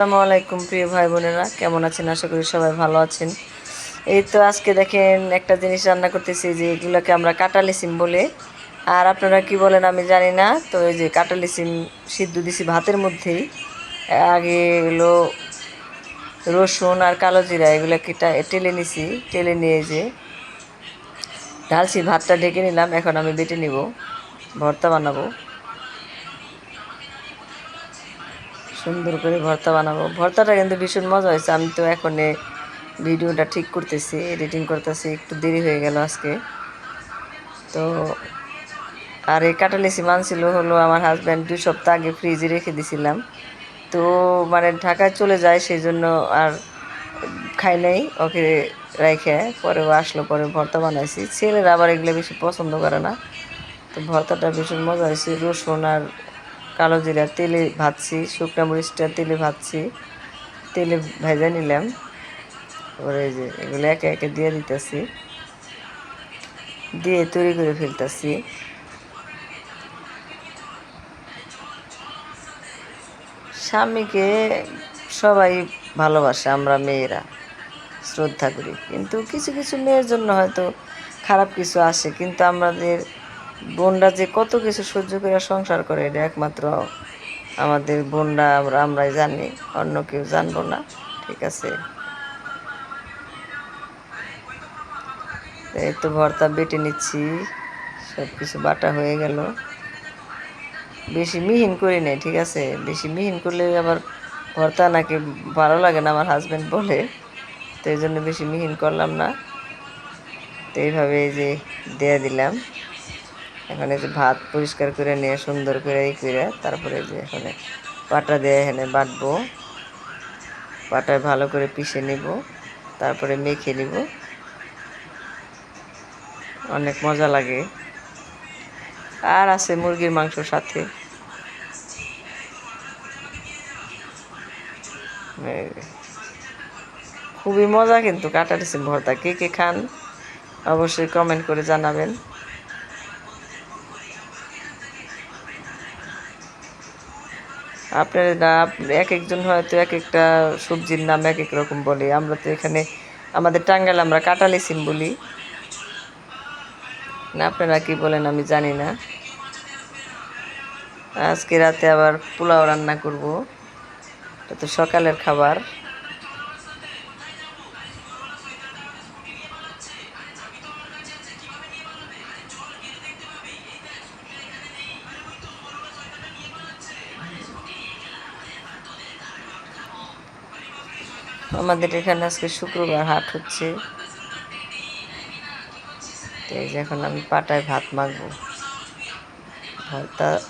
আসসালামু আলাইকুম, প্রিয় ভাই বোনেরা। কেমন আছেন? আশা করি সবাই ভালো আছেন। এই তো আজকে দেখেন, একটা জিনিস রান্না করতেছি যে এগুলোকে আমরা কাটালি সিম বলে। আর আপনারা কি বলেন আমি জানি না, তো এই যে কাটালি সিম সিদ্ধ দিছি ভাতের মধ্যেই। আগে এগুলো রসুন আর কালো জিরা, এগুলোকে টেলে নিছি। টেলে নিয়ে যে ঢালছি, ভাতটা ঢেকে নিলাম, এখন আমি বেটে নিব, ভর্তা বানাবো। সুন্দর করে ভর্তা বানাবো। ভর্তাটা কিন্তু ভীষণ মজা হয়েছে। আমি তো এখন ভিডিওটা ঠিক করতেছি এডিটিং করতেছি, একটু দেরি হয়ে গেল আজকে। তো আর এই কাটালিসি মানছিল হলো আমার হাজব্যান্ড দুই সপ্তাহ আগে ফ্রিজে রেখে দিছিলাম। তো মানে ঢাকায় চলে যায় সেই জন্য আর খাই নাই, ওকে রেখে পরে আসলো, পরে ভর্তা বানাইছি। ছেলেরা আবার এগুলো বেশি পছন্দ করে না। তো ভর্তাটা ভীষণ মজা হয়েছে। রসুন আর কালো জিরা, তেলে ভাজছি, শুকনো মরিচটা তেলে ভাজছি, তেলে ভেজে নিলাম। ওরে যে এগুলো একে একে দিয়ে দিতেছি। দিয়ে তৈরি করে ফেলতেছি। স্বামীকে সবাই ভালোবাসে, আমরা মেয়েরা, শ্রদ্ধা করি। কিন্তু কিছু কিছু মেয়ের জন্য হয়তো খারাপ কিছু আসে, কিন্তু আমাদের বোনরা যে কত কিছু সহ্য করে সংসার করে, এটা একমাত্র আমাদের বোনরা, আমরা আমরাই জানি, অন্য কেউ জানব না, ঠিক আছে? এই তো ভর্তা বেটে নিচ্ছি সব কিছু বাটা হয়ে গেল। বেশি মিহিন করি নাই, ঠিক আছে? বেশি মিহিন করলে আবার ভর্তা নাকি ভালো লাগে না, আমার হাজব্যান্ড বলে। তো এই জন্য বেশি মিহিন করলাম না। তো এইভাবে এই যে দিয়ে দিলাম। এখন যে ভাত পরিষ্কার করে নিয়ে, সুন্দর করে এই করে, তারপরে যে এখানে পাটা দিয়ে এখানে বাটবো। পাটায় ভালো করে পিষে নিব, তারপরে মেখে নিব। অনেক মজা লাগে। আর আছে মুরগির মাংস সাথে। খুবই মজা কিন্তু কাটারিসি ভর্তা। কে কে খান অবশ্যই কমেন্ট করে জানাবেন। আপনারা এক একজন হয়তো এক একটা সবজির নাম এক এক রকম বলে। আমরা তো এখানে, আমাদের টাঙ্গাল আমরা কাটালি সিম বলি। না, আপনারা কি বলেন আমি জানি না। আজকে রাতে আবার পোলাও রান্না করব। এটা তো সকালের খাবার। আমাদের এখানে আজকে শুক্রবার, হাট হচ্ছে। এই যে এখন আমি পাটায় ভাত মাখবো। ভাতটা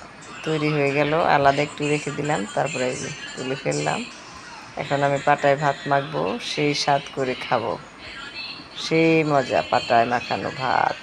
তৈরি হয়ে গেল, আলাদা একটু রেখে দিলাম, তারপরে এই যে তুলে ফেললাম। এখন আমি পাটায় ভাত মাখবো, সেই স্বাদ করে খাব। সেই মজা, পাটায় মাখানো ভাত।